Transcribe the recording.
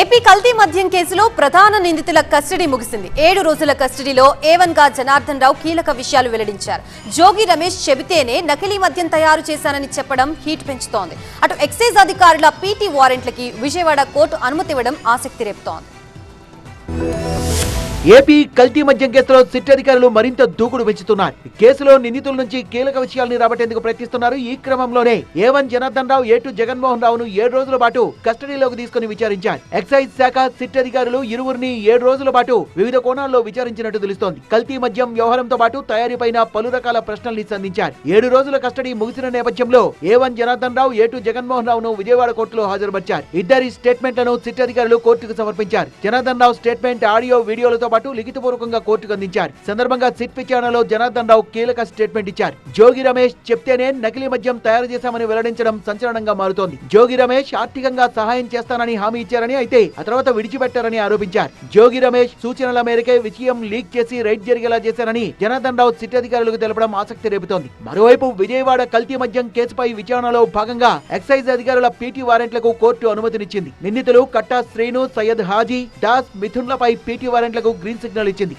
AP కల్తీ మద్యం కేసులో ప్రధాన నిందితుల కస్టడీ ముగిసింది. ఏడు రోజుల కస్టడీలో ఏవన్గా జనార్దన్ రావు కీలక విషయాలు వెల్లడించారు. జోగి రమేష్ చెబితేనే నకిలీ మద్యం తయారు చేశానని చెప్పడం హీట్ పెంచుతోంది. అటు ఎక్సైజ్ అధికారుల పీటీ వారెంట్లకి విజయవాడ కోర్టు అనుమతి ఇవ్వడం ఆసక్తి రేపుతోంది. ఏపీ కల్తీ మద్యం కేసులో సిట్ అధికారులు మరింత దూకుడు పెంచుతున్నారు. కేసులో నిందితుల నుంచి కీలక విషయాల్ని రాబట్టేందుకు ప్రయత్నిస్తున్నారు ఈ క్రమంలోనే ఏవన్ జనార్దన్ రావు ఏటు జగన్మోహన్ రావును ఏడు రోజుల పాటు కస్టడీలోకి తీసుకుని విచారించారు. ఎక్సైజ్ శాఖ సిట్ అధికారులు ఇరువురిని ఏడు రోజుల పాటు వివిధ కోణాల్లో విచారించినట్టు తెలుస్తోంది. కల్తీ మద్యం వ్యవహారంతో పాటు తయారీపైన పలు రకాల ప్రశ్నల్ని సంధించారు. ఏడు రోజుల కస్టడీ ముగిసిన నేపథ్యంలో ఏవన్ జనార్దన్ రావు ఏటు జగన్మోహన్ రావును విజయవాడ కోర్టులో హాజరుపరిచారు. ఇద్దరి స్టేట్మెంట్లను సిట్ అధికారులు కోర్టుకు సమర్పించారు. జనార్దన్ రావు స్టేట్మెంట్ ఆడియో వీడియోలతో పాటు లిఖితపూర్వకంగా కోర్టుకు అందించారు. సందర్భంగా సిట్ విచారణలో జనార్దన్ రావు కీలక స్టేట్మెంట్ ఇచ్చారు. జోగి రమేష్ చెప్తేనే నకిలీ మద్యం తయారు చేశామని వెల్లడించడం సంచలనంగా మారుతోంది. జోగి రమేష్ ఆర్థికంగా సహాయం చేస్తానని హామీ ఇచ్చారని అయితే ఆ తర్వాత విడిచిపెట్టారని ఆరోపించారు. జోగి రమేష్ సూచనల మేరకే విషయం లీక్ చేసి రైడ్ జరిగేలా చేశారని జనార్దన్ రావు సిట్ అధికారులకు తెలపడం ఆసక్తి రేపుతోంది. మరోవైపు విజయవాడ కల్తీ మద్యం కేసుపై విచారణలో భాగంగా ఎక్సైజ్ అధికారుల పీటీ వారెంట్లకు కోర్టు అనుమతినిచ్చింది. నిందితులు కట్టా శ్రీను సయ్యద్ హాజీ దాస్ మిథున్లపై పీటీ వారెంట్లకు గ్రీన్ సిగ్నల్ ఇచ్చింది.